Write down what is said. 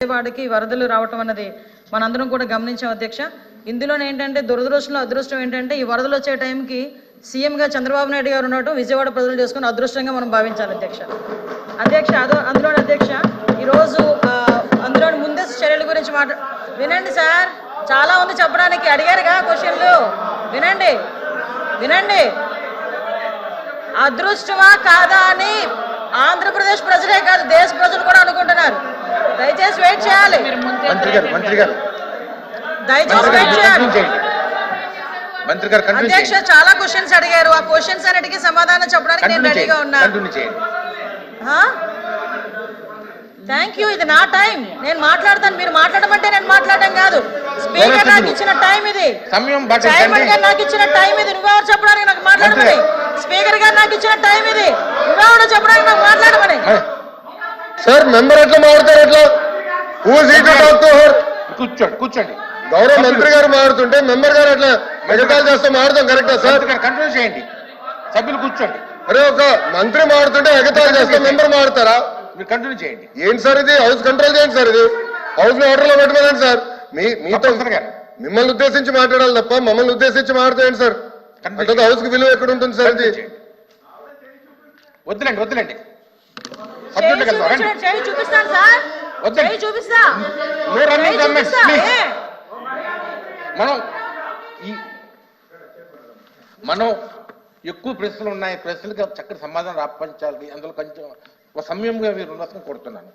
విజయవాడకి వరదలు రావటం అన్నది మనందరం కూడా గమనించాం అధ్యక్ష. ఇందులో ఏంటంటే దురదృష్టంలో అదృష్టం ఏంటంటే ఈ వరదలు వచ్చే టైంకి సీఎంగా చంద్రబాబు నాయుడు గారు ఉండటం విజయవాడ ప్రజలు చేసుకుని అదృష్టంగా మనం భావించాలి అధ్యక్ష. అధ్యక్ష అదో అందులో అధ్యక్ష ఈరోజు అందులో ముందే చర్యల గురించి మాట వినండి సార్. చాలా ఉంది చెప్పడానికి. అడిగారుగా క్వశ్చన్లు. వినండి. వినండి. అదృష్టమా కాదా అని ఆంధ్రప్రదేశ్ ప్రజలే కాదు దేశ ప్రజలు దయచేసి వెయిట్ చేయాలి. మంత్రి గారు మంత్రి గారు. దయచేసి మంత్రి వెయిట్ గారు చేయాలి. మంత్రి అధ్యక్ష చాలా క్వశ్చన్స్ అడిగారు. ఆ క్వశ్చన్స్ అన్నిటికీ సమాధానం చెప్పడానికి నేను రెడీగా చేయండి. ఉన్నా కంటిన్యూ చేయండి. థ్యాంక్ యూ ఇది నా టైం నేను మాట్లాడతాను. మీరు మాట్లాడమంటే నేను మాట్లాడడం కాదు. స్పీకర్ నాకు ఇచ్చిన టైం ఇది. సమయం చైర్మన్ గారు నాకు ఇచ్చిన టైం ఇది. నువ్వెవరు చెప్పడానికి నాకు మాట్లాడమని. స్పీకర్ గారు నాకు ఇచ్చిన టైం ఇది. నువ్వెవరు చెప్పడానికి నాకు మాట్లాడమని. మరి సార్ మెంబర్ ఎట్లా మారుతారు ఎట్లా? కూర్చోండి కూర్చోండి. గౌరవ మంత్రి గారు మారుతుంటే మెంబర్ గారు ఎట్లా మెగటాలు చేస్తే మారుతాం కరెక్టా సార్? కంటిన్యూ చేయండి. సభ్యులు కూర్చోండి. అరే ఒక మంత్రి మారుతుంటే ఎగతాళి చేస్తే మెంబర్ మారుతారా? మీరు కంటిన్యూ చేయండి. ఏంటి సార్ ఇది? హౌస్ కంట్రోల్ చేయండి సార్ ఇది? హౌస్ని ఆర్డర్లో పెట్టుకోండి సార్. మీ మీతో. మిమ్మల్ని ఉద్దేశించి మాట్లాడాలి తప్ప మమ్మల్ని ఉద్దేశించి మాట్లాడండి సార్. అంటే హౌస్కి విలువ ఎక్కడ ఉంటుంది సార్ ఇది. వద్దులేండి వద్దులేండి. వెళ్దాం రండి. చూపిస్తాను సార్. వద్దండి. చేయి చూపిస్తా? మనం ఈ మనం ఎక్కువ ప్రశ్నలు ఉన్నాయి. ప్రశ్నలకు చక్కటి సమాధానం రాపించాలి. అందులో కొంచెం ఒక సమయంగా మీరు ఉన్నతను కొడుతున్నాను